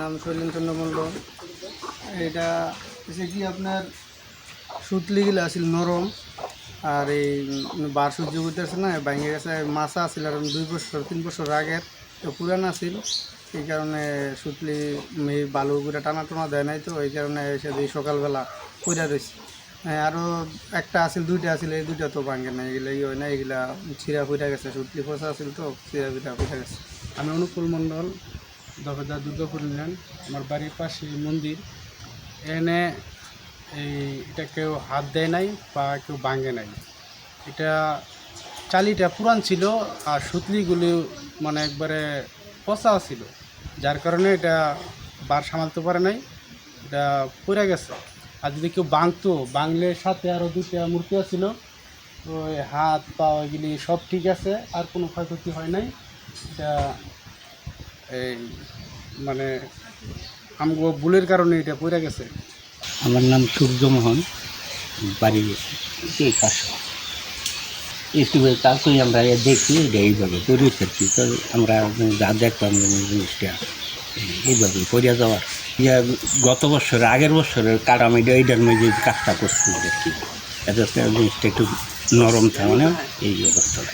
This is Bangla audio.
নাম শৈলেন্দ্র মণ্ডল। এটা হচ্ছে কি আপনার সুতলিগুলো আছিল নরম, আর এই বার সূর্য উঠতেছে না ভেঙে গেছে, মাছা আছিল আর দুই বছর, তিন বছর আগের, তো পুরান আছিল। এই কারণে সুতলি এই বালুগুলো টানা টানা দেয় নাই তো, এই কারণে এসে এই সকালবেলা রয়েছে হ্যাঁ আরও একটা আছিল, দুইটা আছিল, এই দুইটা তো ভাঙে না এগুলো ই হয় না এগুলা ছিঁড়া ফুটা গেছে, সুতলি ফসা আছিল তো, ছিঁড়া ফুটা ফুটা গেছে। আমি অনুকূল মণ্ডল দফেদার দুর্গাপুর ইউনিয়ন আমার বাড়ির পাশে মন্দির। এনে এই এটা কেউ হাত দেয় নাই বা কেউ ভাঙে নাই। এটা চালিটা পুরান ছিল আর সুতলিগুলি মানে একবারে পচা ছিল। যার কারণে এটা বার সামালতে পারে নাই। এটা পড়ে গেছে। আর যদি কেউ বাংতো বাংলের সাথে আরও দুটা মূর্তি ছিল ওই হাত পা ওইগুলি সব ঠিক আছে, আর কোনো ক্ষয়ক্ষতি হয় নাই। এটা এই মানে আমগো ভুলের কারণে এটা পড়ে গেছে। আমার নাম সূর্যমোহন, বাড়ি এই কাশো ইউটিউবে কাকুই আমরা দেখি এটা এইভাবে তৈরি করছি তো আমরা যা দেখলাম যে জিনিসটা, এইভাবে পড়িয়া যাওয়ার। ইয়া, গত বছর, আগের বছরের কাটামিটা এইটার মধ্যে কাজটা করছি আর কি। এত জিনিসটা একটু নরম থাকে না এই অবস্থাটা।